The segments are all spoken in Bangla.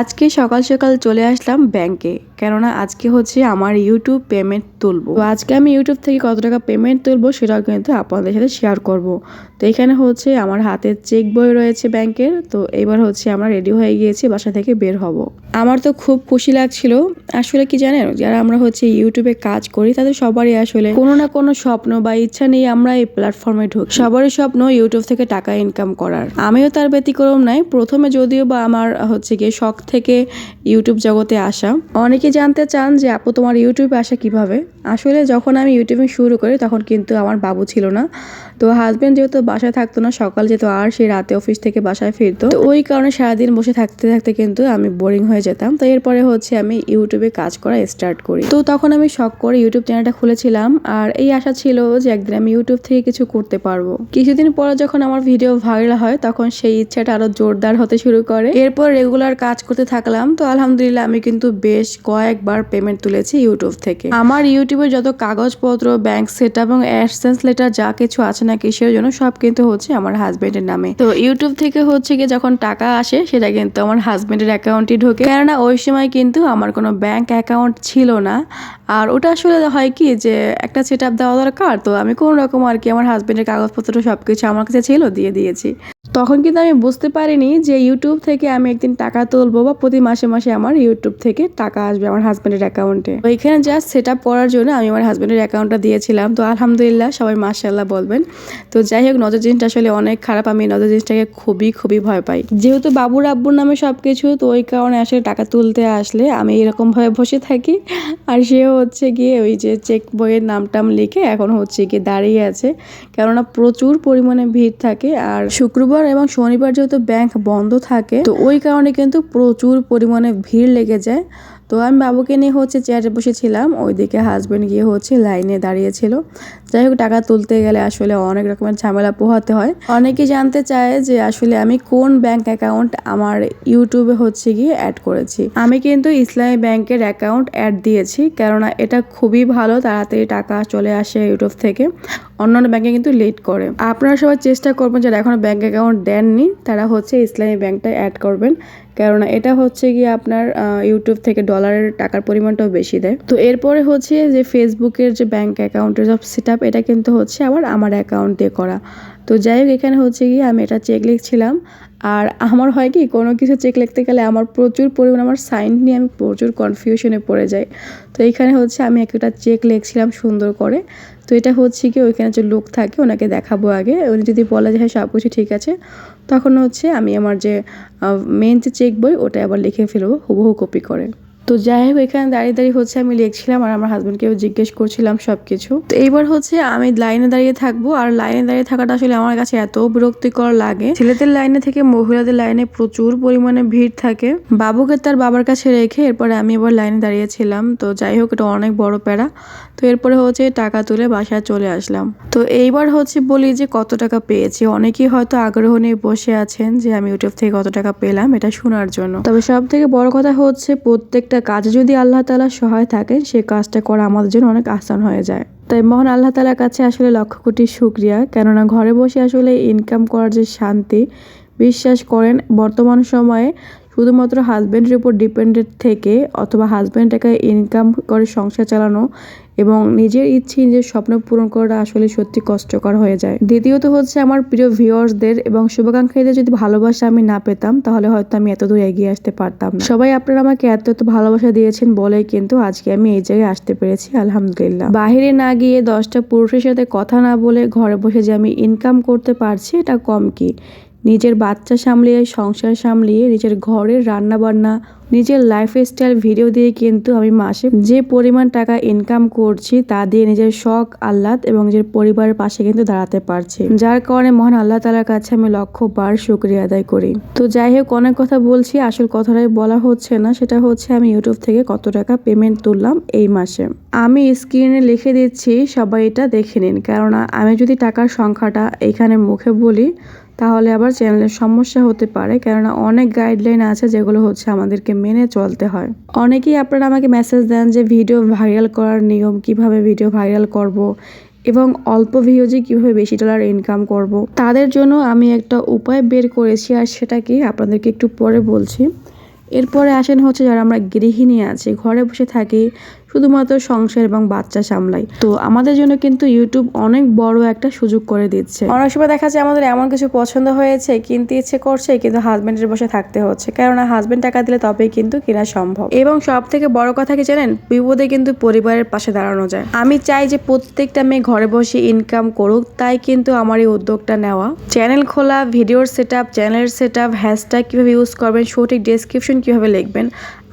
আজকে সকাল সকাল চলে আসলাম ব্যাংকে, কেননা আজকে হচ্ছে আমার ইউটিউব পেমেন্ট তুলবো। তো আজকে আমি ইউটিউব থেকে কত টাকা পেমেন্ট তুলবো সেটাও কিন্তু আপনাদের সাথে শেয়ার করব। তো এখানে হচ্ছে আমার হাতে চেক বই রয়েছে ব্যাংকের, তো এবার হচ্ছে আমরা রেডি হয়ে গিয়েছি, বাসা থেকে বের হব। আমার তো খুব খুশি লাগছিল, আসলে কি জানেন, যারা আমরা হচ্ছে ইউটিউবে কাজ করি, তাদের সবারই আসলে কোনো না কোনো স্বপ্ন বা ইচ্ছা নিয়ে আমরা এই প্ল্যাটফর্মে ঢুকি। সবারই স্বপ্ন ইউটিউব থেকে টাকা ইনকাম করার। আমিও তার ব্যতিক্রম নাই, প্রথমে যদিও বা আমার হচ্ছে গিয়ে শখ থেকে ইউটিউব জগতে আসা। অনেকে জানতে চান যে, আপু, তোমার ইউটিউবে আসা কীভাবে? আসলে যখন আমি ইউটিউবিং শুরু করি, তখন কিন্তু আমার বাবু ছিল না। তো হাজবেন্ড যেহেতু বাসায় থাকতো না, সকাল যেত আর সেই রাতে অফিস থেকে বাসায় ফিরতো। তো ওই কারণে সারাদিন বসে থাকতে থাকতে কিন্তু আমি বোরিং হয়ে যেতাম। তো এরপরে হচ্ছে আমি ইউটিউবে কাজ করা স্টার্ট করি। তো তখন আমি শখ করে ইউটিউব চ্যানেলটা খুলেছিলাম। আর এই আশা ছিল যে, একদিন আমি ইউটিউব থেকে কিছু করতে পারব। কিছুদিন পরে যখন আমার ভিডিও ভাইরাল হয়, তখন সেই ইচ্ছাটা আরও জোরদার হতে শুরু করে। এরপর রেগুলার কাজ করতে থাকলাম, তো আলহামদুলিল্লাহ আমি কিন্তু বেশ কয়েকবার পেমেন্ট তুলেছি ইউটিউব থেকে। আমার ইউটিউবে যত কাগজপত্র ব্যাংক সেট এবং অ্যাডসেন্স লেটার যা কিছু আছে না কিসের জন্য সব কিন্তু হচ্ছে আমার হাজবেন্ডের নামে। তো ইউটিউব থেকে হচ্ছে গিয়ে যখন টাকা আসে, সেটা কিন্তু আমার হাজবেন্ডের অ্যাকাউন্টে ঢোকে। কেননা ওই সময় কিন্তু আমার কোনো ব্যাংক অ্যাকাউন্ট ছিল না। আর ওটা আসলে হয় কি যে, একটা সেট আপ দেওয়া দরকার, তো আমি কোনো রকম আর কি আমার হাজবেন্ডের কাগজপত্র সব কিছু আমার কাছে ছিল, দিয়ে দিয়েছি। তখন কিন্তু আমি বুঝতে পারিনি যে ইউটিউব থেকে আমি একদিন টাকা তুলবো বা প্রতি মাসে মাসে আমার ইউটিউব থেকে টাকা আসবে আমার হাজব্যান্ডের অ্যাকাউন্টে ওইখানে জাস্ট সেট আপ করার জন্য আমি আমার হাজব্যান্ডের অ্যাকাউন্টটা দিয়েছিলাম। তো আলহামদুলিল্লাহ সবাই মাসাল্লাহ বলবেন। তো যাই হোক, নজর জিনিসটা আসলে অনেক খারাপ। আমি নজর জিনিসটাকে খুবই খুবই ভয় পাই। যেহেতু বাবুর আব্বুর নামে সব কিছু তো ওই কারণে আসলে টাকা তুলতে আসলে আমি এরকম ভাবে বসে থাকি। আর সে হচ্ছে গিয়ে ওই যে চেক বইয়ের নাম টাম লিখে এখন হচ্ছে গিয়ে দাঁড়িয়ে আছে। কেননা প্রচুর পরিমাণে ভিড় থাকে। আর শুক্রবার এবং শনিবার যেহেতু ব্যাংক বন্ধ থাকে, তো ওই কারণে কিন্তু প্রচুর পরিমাণে ভিড় লেগে যায়। তো আমি বাবুকে নিয়ে হচ্ছে চেয়ারে বসেছিলাম, ওইদিকে হাজবেন্ড গিয়ে হচ্ছে লাইনে দাঁড়িয়েছিল। যাই হোক, টাকা তুলতে গেলে আসলে অনেক রকমের ঝামেলা পোহাতে হয়। অনেকে জানতে চায় যে আসলে আমি কোন ব্যাংক অ্যাকাউন্ট আমার ইউটিউবে হচ্ছে গিয়ে অ্যাড করেছি। আমি কিন্তু ইসলামী ব্যাংকের অ্যাকাউন্ট অ্যাড দিয়েছি, কেননা এটা খুবই ভালো, তাড়াতাড়ি টাকা চলে আসে ইউটিউব থেকে। অন্যান্য ব্যাংকে কিন্তু লেট করে। আপনারা সবাই চেষ্টা করবেন যারা এখনও ব্যাংক অ্যাকাউন্ট দেননি, তারা হচ্ছে ইসলামী ব্যাংকটা অ্যাড করবেন। কেননা এটা হচ্ছে গিয়ে আপনার ইউটিউব থেকে ডলারের টাকার পরিমাণটাও বেশি দেয়। তো এরপরে হচ্ছে যে ফেসবুকের যে ব্যাংক অ্যাকাউন্টের সব সেট এটা কিন্তু হচ্ছে আবার আমার অ্যাকাউন্ট দিয়ে করা। তো যাই হোক, এখানে হচ্ছে গিয়ে আমি এটা চেক লিখছিলাম। আর আমার হয় কি, কোনো কিছু চেক লিখতে গেলে আমার প্রচুর পরিমাণ আমার সাইন নিয়ে আমি প্রচুর কনফিউশনে পড়ে যাই। তো এখানে হচ্ছে আমি একটা চেক লিখছিলাম সুন্দর করে। তো এটা হচ্ছে কি ওইখানে যে লোক থাকে, ওনাকে দেখাবো আগে। উনি যদি বলে যে হ্যাঁ সব কিছু ঠিক আছে তখন হচ্ছে আমি আমার যে মেন যে চেক বই ওটা আবার লিখে ফেলব, হুবহু কপি করে। তো যাই হোক, এখানে দাঁড়িয়ে দাঁড়িয়ে হচ্ছে আমি লিখছিলাম আর আমার হাজব্যান্ডকেও জিজ্ঞেস করছিলাম সব কিছু তো এইবার হচ্ছে আমি লাইনে দাঁড়িয়ে থাকব আর লাইনে দাঁড়িয়ে থাকাটা আসলে আমার কাছে এত বিরক্তিকর লাগে। ছেলেদের লাইনে থেকে মহিলাদের লাইনে প্রচুর পরিমাণে ভিড় থাকে। বাবুকে তার বাবার কাছে রেখে এরপরে আমি এবার লাইনে দাঁড়িয়েছিলাম। তো যাই হোক, এটা অনেক বড় প্যারা। তো এরপরে হচ্ছে টাকা তুলে বাসায় চলে আসলাম। তো এইবার হচ্ছে বলি যে কত টাকা পেয়েছি। অনেকেই হয়তো আগ্রহ নিয়ে বসে আছেন যে আমি ইউটিউব থেকে কত টাকা পেলাম, এটা শোনার জন্য। তবে সব থেকে বড় কথা হচ্ছে প্রত্যেকটা কাজে যদি আল্লাহ তালা সহায় থাকেন, সে কাজটা করা আমাদের জন্য অনেক আসান হয়ে যায়। তাই মহান আল্লাহ তালার কাছে আসলে লক্ষ কোটি শুক্রিয়া। কেননা ঘরে বসে আসলে ইনকাম করার যে শান্তি, বিশ্বাস করেন, বর্তমান সময়ে শুধুমাত্র হাজব্যান্ডের উপর ডিপেন্ডেন্ট থেকে অথবা হাজব্যান্ড টাকা ইনকাম করে সংসার চালানো এবং নিজের ইচ্ছে নিজের স্বপ্ন পূরণ করাটা আসলে সত্যি কষ্টকর হয়ে যায়। দ্বিতীয়ত হচ্ছে আমার প্রিয় ভিউয়ার্সদের এবং শুভাকাঙ্ক্ষীদের যদি ভালোবাসা আমি না পেতাম, তাহলে হয়তো আমি এত দূর এগিয়ে আসতে পারতাম সবাই, আপনারা আমাকে এত এত ভালোবাসা দিয়েছেন বলেই কিন্তু আজকে আমি এই জায়গায় আসতে পেরেছি, আলহামদুলিল্লাহ। বাহিরে না গিয়ে দশটা পুরুষের সাথে কথা না বলে ঘরে বসে যে আমি ইনকাম করতে পারছি, এটা কম কি? নিজের বাচ্চা সামলিয়ে, সংসার সামলিয়ে, নিজের ঘরের রান্না বান্না নিজের লাইফস্টাইল ভিডিও দিয়ে কিন্তু আমি মাসে যে পরিমাণ টাকা ইনকাম করছি তা দিয়ে নিজের শখ, আহ্লাদ এবং নিজের পরিবারের পাশে কিন্তু দাঁড়াতে পারছি। যার কারণে মহান আল্লাহ তালার কাছে আমি লক্ষ বার শুক্রিয়া আদায় করি। তো যাই হোক, অনেক কথা বলছি, আসল কথাটাই বলা হচ্ছে না, সেটা হচ্ছে আমি ইউটিউব থেকে কত টাকা পেমেন্ট তুললাম এই মাসে। আমি স্ক্রিনে লিখে দিচ্ছি, সবাই এটা দেখে নিন। কেননা আমি যদি টাকার সংখ্যাটা এখানে মুখে বলি তাহলে আবার চ্যানেলের সমস্যা হতে পারে, কেননা অনেক গাইডলাইন আছে যেগুলো হচ্ছে আমাদেরকে মেনে চলতে হয় অনেকেই আপনারা আমাকে মেসেজ দেন যে, ভিডিও ভাইরাল করার নিয়ম কীভাবে ভিডিও ভাইরাল করব। এবং অল্প ভিউজে কীভাবে বেশি ডলার ইনকাম করব। তাদের জন্য আমি একটা উপায় বের করেছি আর সেটা কি আপনাদেরকে একটু পরে বলছি এরপরে আসেন হচ্ছে যারা আমরা গৃহিণী আছি, ঘরে বসে থাকি শুধুমাত্র সংসার এবং বাচ্চা সামলাই। তো আমাদের জন্য কিন্তু ইউটিউব অনেক বড় একটা সুযোগ করে দিচ্ছে। অনেক সময় দেখা যায় আমাদের এমন কিছু পছন্দ হয়েছে, কিনতে ইচ্ছে করছে, কিন্তু হাজব্যান্ডের বসে থাকতে হচ্ছে। কেননা হাজব্যান্ড টাকা দিলে তবেই কিন্তু কেনা সম্ভব। এবং সব থেকে বড় কথা কি জানেন? বিপদে কিন্তু পরিবারের পাশে দাঁড়ানো যায়। আমি চাই যে প্রত্যেকটা মেয়ে ঘরে বসে ইনকাম করুক, তাই কিন্তু আমার এই উদ্যোগটা নেওয়া। চ্যানেল খোলা ভিডিওর সেট আপ চ্যানেলের সেট আপ হ্যাশট্যাগ কীভাবে ইউজ করবেন, সঠিক ডেসক্রিপশন কীভাবে লিখবেন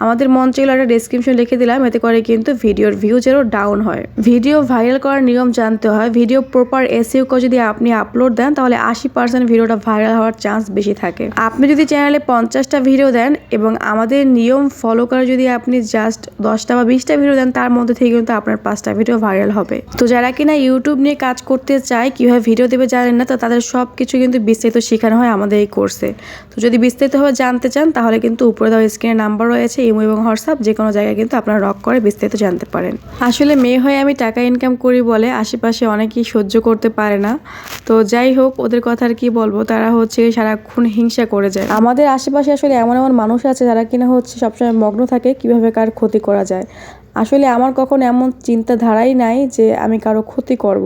আমাদের চাইলে একটা ডেসক্রিপশন লিখে দিলাম, এতে করে কিন্তু ভিডিওর ভিউজেরও ডাউন হয়। ভিডিও ভাইরাল করার নিয়ম জানতে হয়। ভিডিও প্রপার এসিও যদি আপনি আপলোড দেন, তাহলে আশি পার্সেন্ট ভিডিওটা ভাইরাল হওয়ার চান্স বেশি থাকে। আপনি যদি চ্যানেলে পঞ্চাশটা ভিডিও দেন এবং আমাদের নিয়ম ফলো করে যদি আপনি জাস্ট দশটা বা বিশটা ভিডিও দেন, তার মধ্যে থেকে কিন্তু আপনার পাঁচটা ভিডিও ভাইরাল হবে। তো যারা কিনা ইউটিউব নিয়ে কাজ করতে চায়, কীভাবে ভিডিও দেবে জানেন না, তো তাদের সব কিছু কিন্তু বিস্তারিত শেখানো হয় আমাদের এই কোর্সে তো যদি বিস্তারিতভাবে জানতে চান, তাহলে কিন্তু উপরে দেওয়া স্ক্রিনে নাম্বার রয়েছে ইমো এবং হোয়াটসঅ্যাপ যে কোনো জায়গায় কিন্তু আপনারা রক করে বিস্তারিত জানতে পারেন। আসলে মেয়ে হয়ে আমি টাকা ইনকাম করি বলে আশেপাশে অনেকেই সহ্য করতে পারে না। তো যাই হোক, ওদের কথা আর কি বলব? তারা হচ্ছে সারাক্ষণ হিংসা করে যায়। আমাদের আশেপাশে আসলে এমন এমন মানুষ আছে যারা কিনা হচ্ছে সবসময় মগ্ন থাকে কীভাবে কার ক্ষতি করা যায়। আসলে আমার কখনো এমন চিন্তাধারাই নাই যে আমি কারও ক্ষতি করব।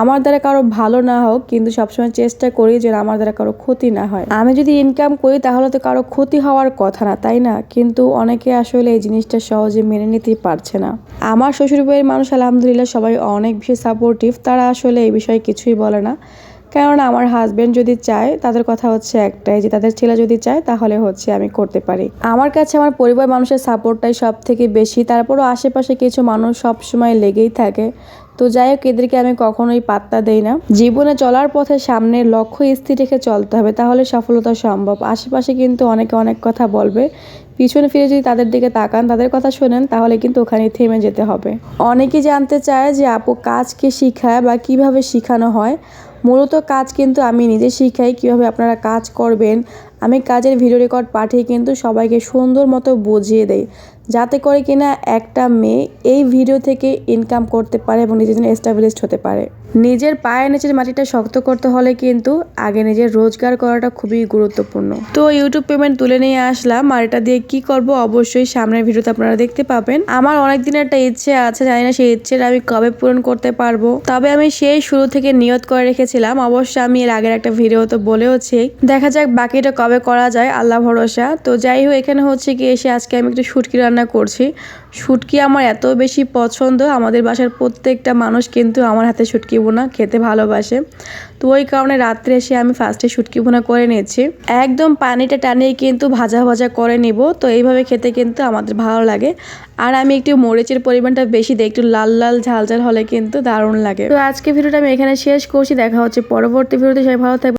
আমার দ্বারা কারও ভালো না হোক, কিন্তু সবসময় চেষ্টা করি যে আমার দ্বারা কারও ক্ষতি না হয়। আমি যদি ইনকাম করি, তাহলে তো কারও ক্ষতি হওয়ার কথা না, তাই না? কিন্তু অনেকে আসলে এই জিনিসটা সহজে মেনে নিতেই পারছে না। আমার শ্বশুরবাড়ির মানুষ, আলহামদুলিল্লাহ, সবাই অনেক বেশি সাপোর্টিভ তারা আসলে এই বিষয়ে কিছুই বলে না। কেননা আমার হাজব্যান্ড যদি চায়, তাদের কথা হচ্ছে একটাই যে, তাদের ছেলে যদি চায়, তাহলে হচ্ছে আমি করতে পারি। আমার কাছে আমার পরিবার মানুষের সাপোর্টটাই সব থেকে বেশি। তারপরও আশেপাশে কিছু মানুষ সব সময় লেগেই থাকে। তো যাই হোক, এদেরকে আমি কখনোই পাত্তা দেই না। জীবনে চলার পথে সামনে লক্ষ্য স্থির রেখে চলতে হবে, তাহলে সফলতা সম্ভব। আশেপাশে কিন্তু অনেকে অনেক কথা বলবে। পিছনে ফিরে যদি তাদের দিকে তাকান, তাদের কথা শোনেন, তাহলে কিন্তু ওখানে থেমে যেতে হবে। অনেকেই জানতে চায় যে, আপু কাজকে শিখায় বা কীভাবে শিখানো হয়? মূলত কাজ কিন্তু আমি নিজে শিখাই, কীভাবে আপনারা কাজ করবেন। আমি কাজের ভিডিও রেকর্ড পাঠিয়ে কিন্তু সবাইকে সুন্দর মতো বুঝিয়ে দেই। যাতে করে কিনা একটা মেয়ে এই ভিডিও থেকে ইনকাম করতে পারে এবং নিজের জন্য এস্টাবলিশড হতে পারে। নিজের পায়ের নিচের মাটিটা শক্ত করতে হলে কিন্তু আগে নিজের রোজগার করাটা খুবই গুরুত্বপূর্ণ। তো ইউটিউব পেমেন্ট তুলে নিয়ে আসলাম, আর এটা দিয়ে কি করব অবশ্যই সামনের ভিডিওতে আপনারা দেখতে পাবেন। আমার অনেক একটা ইচ্ছে আছে, জানি না সেই ইচ্ছেটা আমি কবে পূরণ করতে পারব। তবে আমি সেই শুরু থেকে নিয়ত করে রেখেছিলাম, অবশ্য আমি এর আগের একটা ভিডিও তো বলেওছি। দেখা যাক বাকিটা কবে করা যায়, আল্লাহ ভরসা। তো যাই হোক, এখানে হচ্ছে কি, এসে আজকে আমি একটু শুটকি রান্না করছি। শুটকি আমার এত বেশি পছন্দ, আমাদের বাসার প্রত্যেকটা মানুষ কিন্তু আমার হাতে শুটকি বোনা খেতে ভালোবাসে। তো ওই কারণে রাত্রে এসে আমি ফার্স্টে শুটকি বোনা করে নিয়েছি একদম পানিটা টানিয়ে কিন্তু ভাজা ভাজা করে নিব, তো এইভাবে খেতে কিন্তু আমাদের ভালো লাগে। আর আমি একটু মরিচের পরিমাণটা বেশি দিই, একটু লাল লাল ঝাল ঝাল হলে কিন্তু দারুণ লাগে। তো আজকে ভিডিওটা আমি এখানে শেষ করছি, দেখা হচ্ছে পরবর্তী ভিডিওতে, সবাই ভালো থাকবে